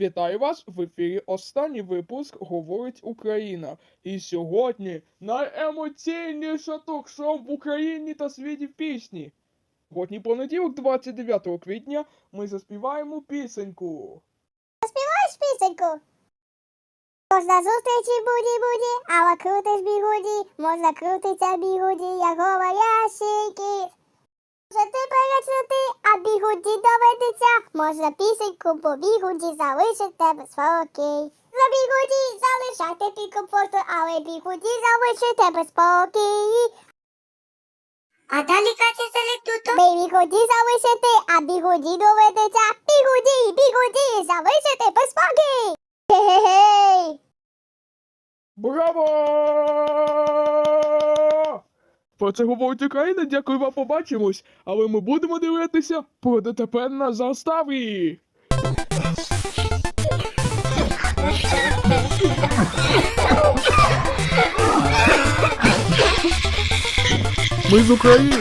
Вітаю вас в ефірі. Останній випуск говорить Україна. І сьогодні найемоційніше ток-шоу в Україні та світі пісні. Сьогодні понеділок, 29 квітня, ми заспіваємо пісеньку. Знаєш пісеньку? Можна зустрічі буді-буді, але крутиш бігуді, можна крутиться бігуді, як говорящий кіт. Може ти перечити, а бігуді доведеться, можна пісеньку по бігуді залишить тебе спокій. За бігуді залишайте під комфорту, але бігуді залишить тебе спокій. А далі Катя залетуто. Бігуді залишити, а бігуді доведеться, бігуді, бігуді залишити Браво! Про це говорить Україна, дякую вам, побачимось. Але ми будемо дивитися про ДТП на заставі. Ми з України.